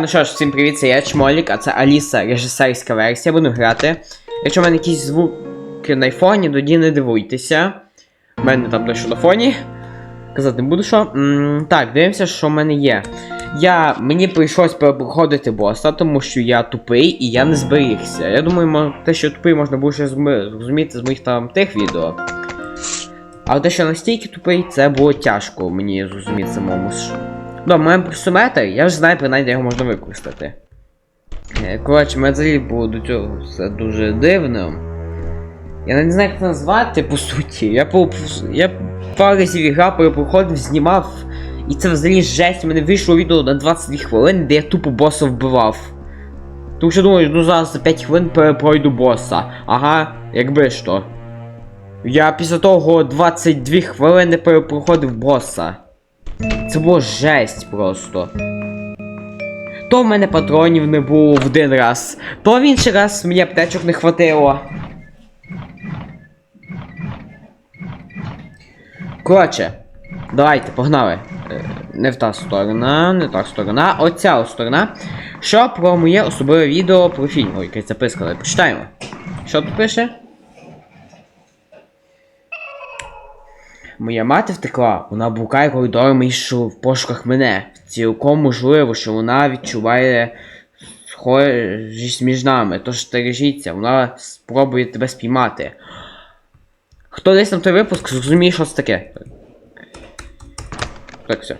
Ну що ж, всім привіт, це я Чмолік, а це Аліса, режисерська версія, буду грати. Якщо в мене якісь звуки на айфоні, тоді не дивуйтеся. У мене там те, що на фоні. Казати не буду що. М, так, дивимося, що в мене є. Я, мені прийшлось перепроходити боса, тому що я тупий і я не зберігся. Я думаю, те, що тупий можна було ще зрозуміти з моїх там тих відео. Але те, що настільки тупий, це було тяжко мені зрозуміти самому. Да, маємо пульсометр, я ж знаю, принаймні, його можна використати. Е, Коротше, мене взагалі було до цього все дуже дивно. Я не знаю, як це назвати, по суті. Я по я пару разів грав, перепроходив, знімав. І це взагалі жесть, у мене вийшло відео на 22 хвилини, де я тупо боса вбивав. Тому що думаю, ну зараз за 5 хвилин перепройду боса. Ага, якби що. Я після того 22 хвилини перепроходив боса. Це було жесть просто. То в мене патронів не було в один раз, то в інший раз мені аптечок не хватило. Коротше, давайте, погнали. Е, Не в та сторона, не та сторона, оця сторона. Що про моє особливе відео про фільм? Ой, якась записка, давай почитаємо. Що тут пише? Моя мати втекла, вона блукає коридорами і що в пошуках мене. Цілком можливо, що вона відчуває схожість між нами, тож стережіться, вона спробує тебе спіймати. Хто десь на той випуск зрозуміє, що це таке. Так, все.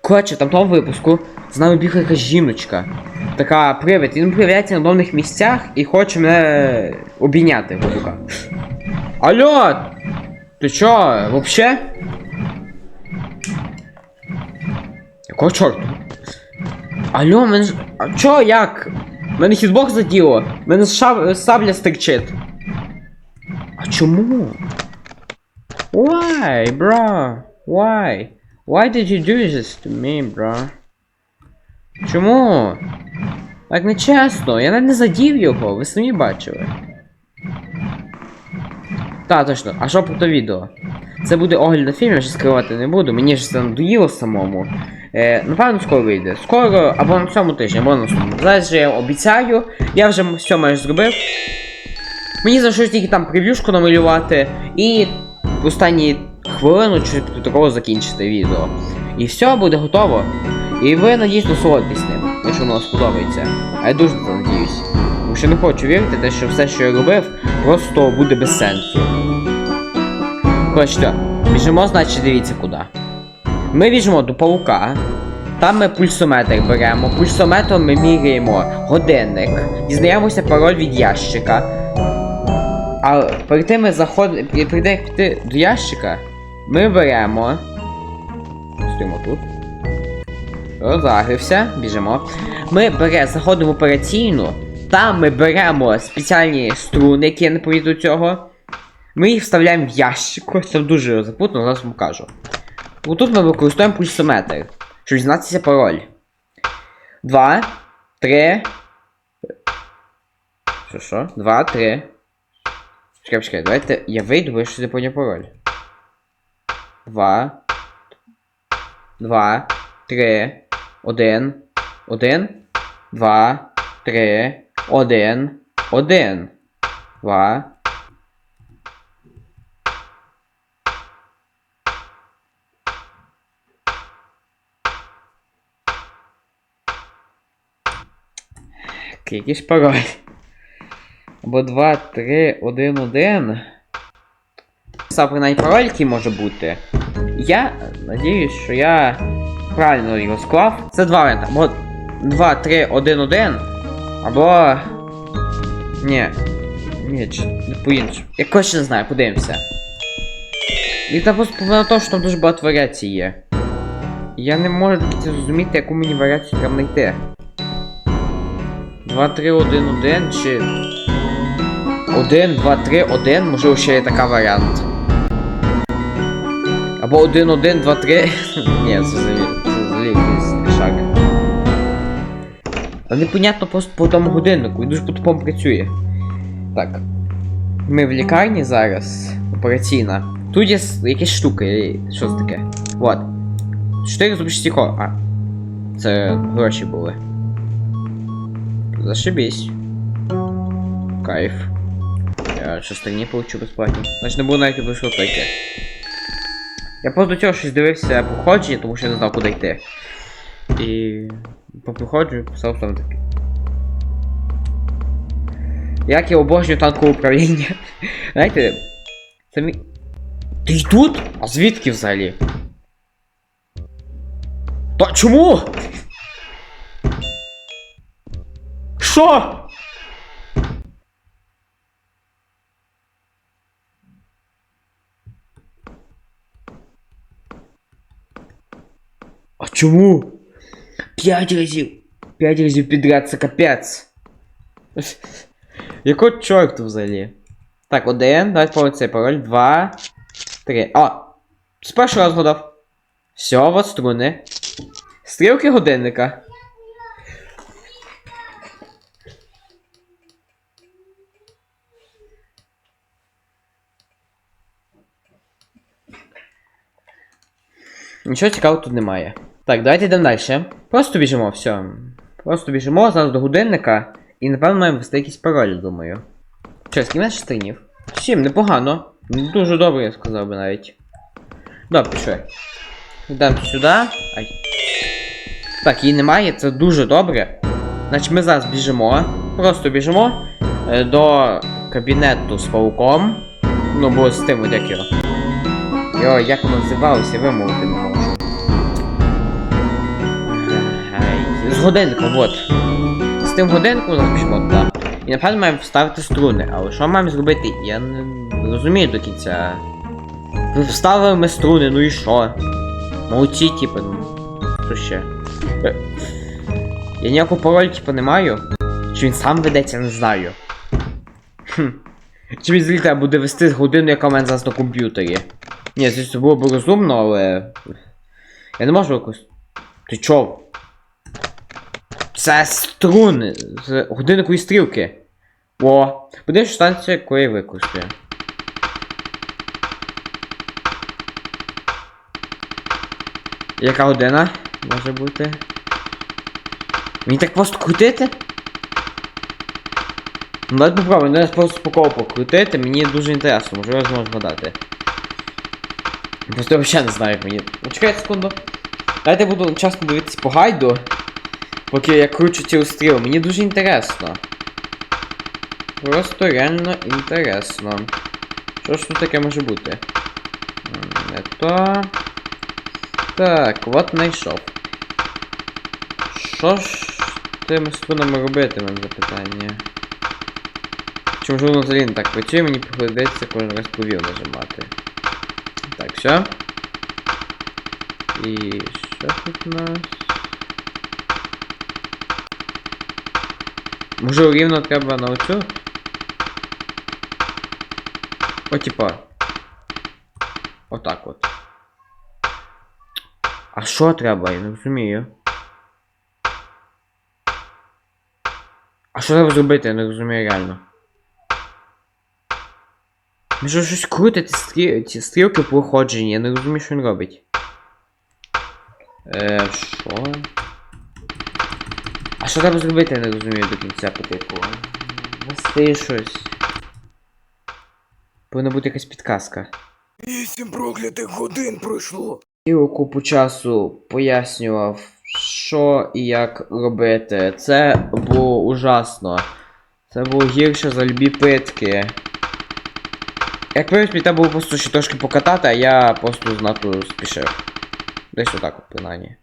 Коротше, там в тому випуску з нами бігла якась жіночка. Така привид, він появляється на домних місцях і хоче мене обійняти. Алло! Ти чо, вообще? Якого чорту? Алло, мене ж. А чо, як? Мене хітбокс заділо. Мене шаб... сабля стерчить. А чому? Why, bro? Why? Why did you do this to me, bro? Чому? Так нечесно, я навіть не задів його, ви самі бачили. Так, точно. А що про то відео? Це буде огляд на фільм, я ще скривати не буду, мені ж це надоїло самому. Е, напевно, скоро вийде. Скоро або на цьому тижні, або на наступному. Зараз же я обіцяю, я вже все майже зробив. Мені залишилось тільки там прев'юшку намалювати і в останні хвилину чи такого закінчити відео. І все буде готово. І ви надіюсь насолодитесь ним, якщо воно сподобається. А я дуже надіюсь. Тому що не хочу вірити, те, що все, що я робив, просто буде без сенсу. Коротше, біжимо, значить, дивіться куди. Ми біжимо до паука. Там ми пульсометр беремо. Пульсометром ми міряємо годинник, дізнаємося пароль від ящика. А перед тим ми заходимо. Перед тим як піти до ящика, ми беремо. Стоїмо тут. Розагрився, біжимо. Ми бере, заходимо в операційну. Там ми беремо спеціальні струни, які не повіду цього. Ми їх вставляємо в ящик. Це дуже запутано, зараз вам кажу. Отут ми використовуємо пульсометр, щоб дізнатися пароль. 2, 3. Що, що? 2, 3. Чекай, чекай, давайте я вийду, бо я щось не поняв пароль. 2. 2, 3, 1, 1, 2, 3, 1, 1, 2, Скільки ж пароль? Або 2, 3, 1, 1. Сам принаймні пароль, який може бути. Я надіюсь, що я правильно його склав. Це два варіанти. Або 2, 3, 1, 1. Або. Ні. Ні, не по-іншому. Я коротше не знаю, подивимося. І там просто на те, що там дуже багато варіацій є. Я не можу зрозуміти, яку мені варіацію треба знайти. 2, 3, 1, 1 чи. 1, 2, 3, 1, можливо, ще є така варіант. Або 1, 1, 2, 3. Ні, це взагалі якийсь шаг. А непонятно просто по тому годиннику, він дуже по-тупому працює. Так. Ми в лікарні зараз. Операційна. Тут є якісь штуки. Що це таке? Вот. 4 зубчасті ко. А. Це гроші були. Зашибісь. Кайф. Я шестерні получу безплатні. Значить не буду навіть тільки. Я просто до цього щось дивився походження, тому що я не знав, куди йти. І по проходжу писав там таке. Як я обожнюю танкове управління. Знаєте, це мій. Ти й тут? А звідки взагалі? Та чому? Що? А чому? П'ять разів. П'ять разів підряд це капець. Якого чорту взагалі? Так, один, давайте поводь цей пароль. Два. Три. А! З першого разу гадав. Все, от струни. Стрілки годинника. Нічого цікавого тут немає. Так, давайте йдемо далі. Просто біжимо, все. Просто біжимо зараз до годинника. І напевно маємо ввести якісь паролі, думаю. Що, скільки мене шестернів? Сім, непогано. Не Дуже добре, я сказав би навіть. Добре, пішли. Йдемо сюди. Ай. Так, її немає, це дуже добре. Значить ми зараз біжимо. Просто біжимо е, до кабінету з пауком. Ну, бо з тим, от як його. Йо, як воно називалося, вимовити не З от. З тим зараз біжимо туди. І напевно маємо вставити струни, але що маємо зробити? Я не розумію до кінця. Ви вставили ми струни, ну і що? Молодці, типу, ну. Що ще? Е, Я ніякого паролю, типу, не маю. Чи він сам ведеться, не знаю. Хм. Чи він зліта буде вести годину, яка в мене зараз на комп'ютері. Ні, звісно, було б розумно, але. Я не можу якось. Ти чо? Це струни з годинникової стрілки. О, що станція, коли я використаю. Яка година може бути? Мені так просто крутити? Ну давайте попробуємо, давайте просто по колу покрутити, мені дуже інтересно, можливо я зможу згадати. Просто я взагалі не знаю, як мені. Ну, чекайте секунду. Давайте буду часто дивитись по гайду. Поки я кручу ці стріл, мені дуже інтересно. Просто реально інтересно. Що ж тут таке може бути? Не то. Так, от знайшов. Що ж тими струнами робити, мене запитання? Чи може воно взагалі не так працює, мені приходиться кожен раз повів нажимати. Так, все. І що тут у нас? Може рівно треба на оцю? О, типа. Отак от. А що треба? Я не розумію. А що треба зробити? Я не розумію реально. Що щось крутить стрі... ці стрілки проходження, я не розумію, що він робить. Е, що? Що треба зробити, я не розумію до кінця по типу. Вести щось. Повинна бути якась підказка. Вісім проклятих годин пройшло. І у купу часу пояснював, що і як робити. Це було ужасно. Це було гірше за любі питки. Як виявилось, мені треба було просто ще трошки покатати, а я просто знато спішив. Десь отак от принаймні.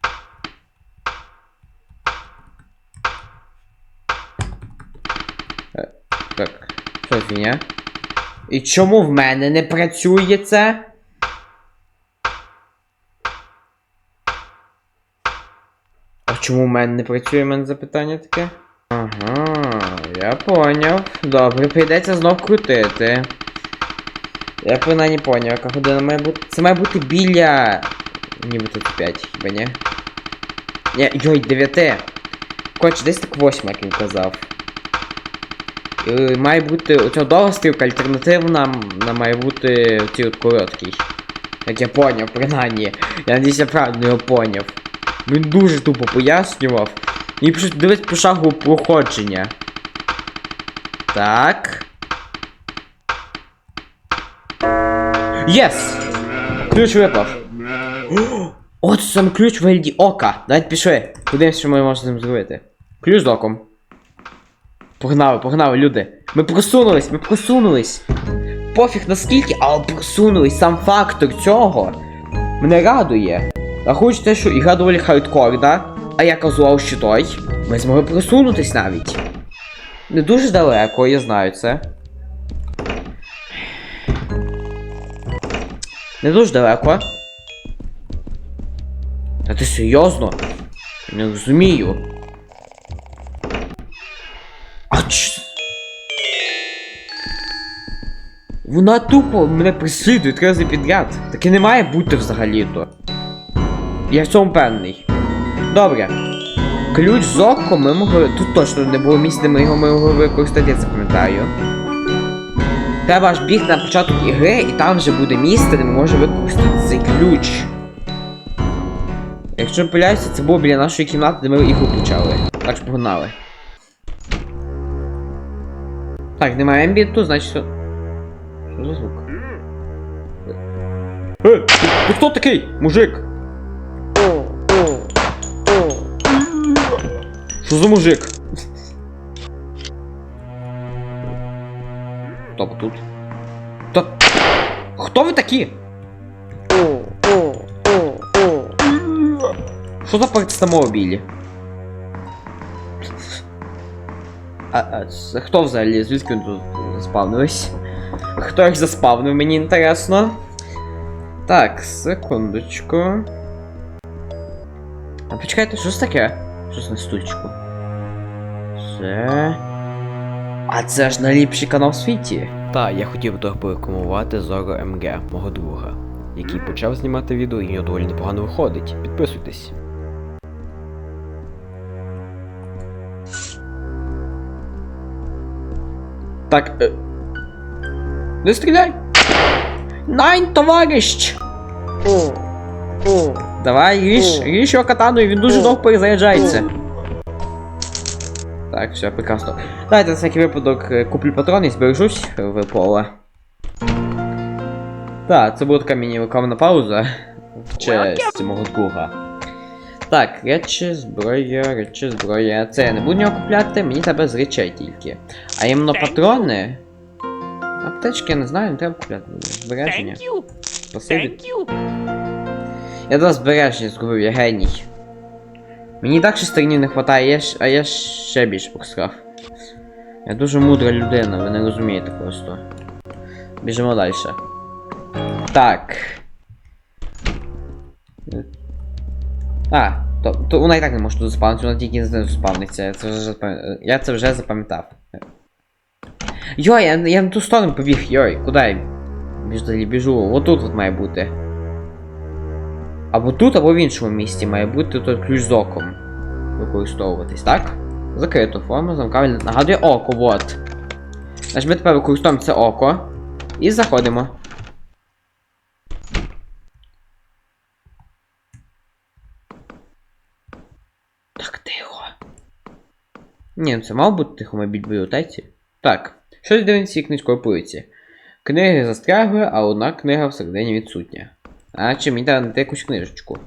Так, що фігня? І чому в мене не працює це? А чому в мене не працює, в мене запитання таке? Ага, я поняв. Добре, прийдеться знов крутити. Я принаймні поняв, яка година має бути. Це має бути біля. Нібито це 5, хіба ні? Ні, йой, 9. Коротше, десь так 8, як він казав. І має бути оця довга стрілка, альтернативна має бути цей от короткий. Як я поняв, принаймні. Я надіюсь, я правильно його поняв. Він дуже тупо пояснював. І дивись пошагове проходження. Так. Єс! Ключ випав. От сам ключ в вигляді ока. Давайте пішли. Подивимось, що ми можемо з ним зробити. Ключ з оком. Погнали, погнали, люди. Ми просунулись, ми просунулись. Пофіг наскільки, але просунулись. Сам фактор цього мене радує. Рахуючи те, що ігра доволі хардкорна, а я казував, що той, ми змогли просунутись навіть. Не дуже далеко, я знаю це. Не дуже далеко. Та ти серйозно? Не розумію. Вона тупо мене преслідує три рази підряд. Таке не має бути взагалі-то. Я в цьому певний. Добре. Ключ з оком ми могли. Тут точно не було місця, де ми його могли використати, я це пам'ятаю. Треба аж біг на початок ігри, і там вже буде місце, де ми можемо використати цей ключ. Якщо не помиляюся, це було біля нашої кімнати, де ми ігру почали. Так що погнали. Так, немає ембіту, значить. все. Що за звук? Е, ти, хто такий? Мужик? Що за мужик? Хто тут? Та... Хто ви такі? Що за представмобілі? А, хто взагалі? Звідки тут заспавнились? Хто їх заспавнив, мені інтересно. Так, секундочку. А почекайте, що це таке? Щось на стульчику. Це. А це ж найліпший канал в світі. Та, я хотів би порекомувати Зоро МГ, мого друга, який почав знімати відео і в нього доволі непогано виходить. Підписуйтесь. Так. Е... Не стріляй! Найн, товарищ! Давай, ріж, ріж його катаною, він дуже довго перезаряджається. Так, все, прекрасно. Давайте на всякий випадок е, куплю патрони і збережусь в поле. Так, це буде така міні-рекламна пауза. В честь мого друга. Так, речі, зброя, речі, зброя. Це я не буду нього купляти, мені треба з речей тільки. А іменно патрони. Аптечки я не знаю, не треба купляти. Збереження. Спасибі. Я до збереження зробив, я геній. Мені так шестернів не вистачає, а я ще більше просрав. Я дуже мудра людина, ви не розумієте просто. Біжимо далі. Так. А, то, то вона і так не може тут заспавнитися, вона тільки знизу спавниться. Я це вже Я це вже запам'ятав. Йой, я, я на ту сторону побіг, йой, куди я біжу, біжу? Отут от має бути. Або тут, або в іншому місці має бути той ключ з оком. Використовуватись, так? Закрито форма, замка нагадує око, вот. Значить ми тепер використовуємо це око. І заходимо. Так, тихо. Ні, ну це мав бути тихо бібліотеці. Так. Щось дивиться книжкою полиці. Книги застрягли, а одна книга всередині відсутня. А чи мені треба знайти якусь книжечку?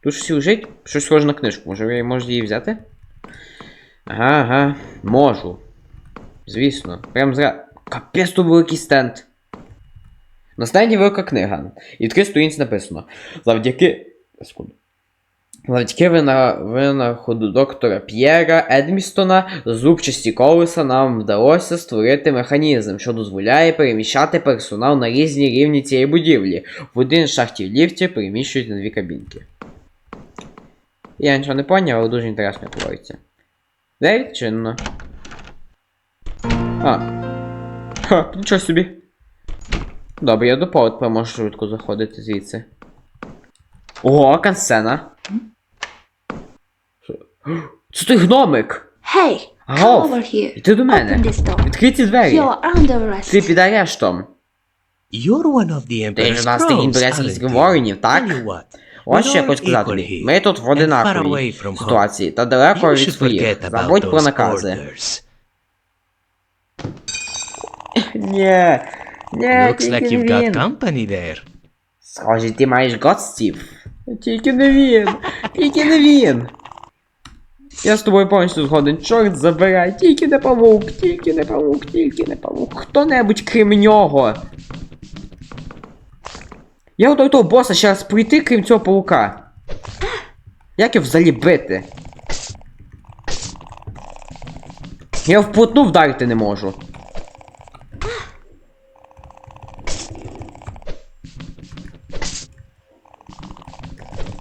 Тут щось лежить, щось схоже на книжку. Може ви можете її взяти? Ага, ага, можу. Звісно. Прям зра. Капець тут великий стенд. На стенді велика книга. І такій сторінці написано. Завдяки. Секунду. Завдяки вина... винаходу доктора П'єра Едмістона зубчасті колеса нам вдалося створити механізм, що дозволяє переміщати персонал на різні рівні цієї будівлі. В один з шахтів ліфті переміщують на дві кабінки. Я нічого не поняв, але дуже інтересно твориться. Де відчинено? А. Ха, нічого собі. Добре, я до повод можу швидко заходити звідси. Ого, кансцена. Це той гномик! Hey, come over here. Іди до мене. Open this door. Відкриті двері. You're under arrest. Ти під арештом. You're one of the Ти ж нас тих імперських воїнів, Tell так? you what, Ось що я хочу сказати тобі. Ми тут в одинаковій ситуації та далеко від своїх. Забудь про накази. Ні. Ні, Looks like тільки you've не got він. company there. Схоже, ти маєш гостів. Тільки не він. Тільки не він. Я з тобою повністю згоден. Чорт забирай. Тільки не павук, тільки не павук, тільки не павук. Хто-небудь крім нього. Я готовий того боса ще раз прийти, крім цього паука. Як його взагалі бити? Я вплотну вдарити не можу.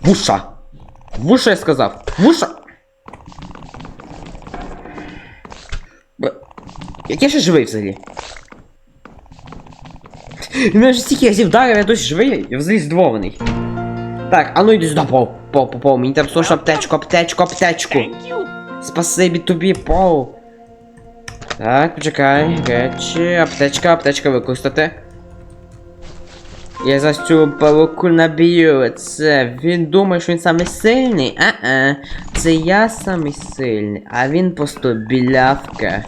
Вуша! Вуша я сказав! Вуша! Як я ще живий взагалі? Він мене вже стільки разів вдарив, я досі живий, я взагалі здивований. Так, а ну йди сюди, Пол, Пол, Пол, Пол, мені треба слушай аптечку, аптечку, аптечку. Спасибі тобі, Пол. Так, почекай, речі, аптечка, аптечка використати. Я за цю павуку наб'ю. Це він думає, що він самий сильний. А-а. Це я самий сильний, а він просто білявка.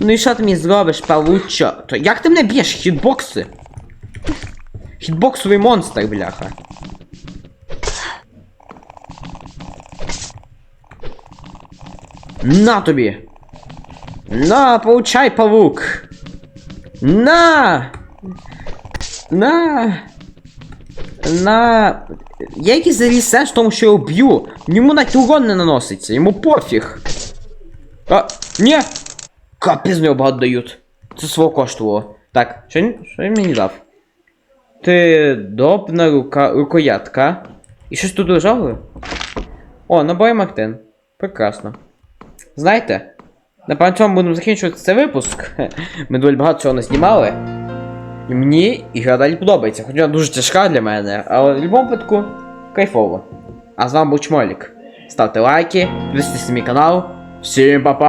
Ну і що ти мені зробиш, павучо? То як ти мене б'єш? Хітбокси? Хітбоксовий монстр, бляха. На тобі! На, получай, павук! На! На. На. Є якийсь взагалі сенс в тому, що я його б'ю. Йому навіть урон не наноситься, йому пофіг. А, ні! З багато дають. Це свого коштувало. Так, що що він мені дав? Ти добна рука, рукоятка. І щось тут лежало? О, набой Мартин. Прекрасно. Знаєте, напевно, цьому будемо закінчувати цей випуск. Ми доволі багато цього не знімали. І мені ігра далі подобається, хоча вона дуже тяжка для мене, але в будь-якому випадку кайфово. А з вами був Чмолік. Ставте лайки, підписуйтесь на мій канал. Всім па-па!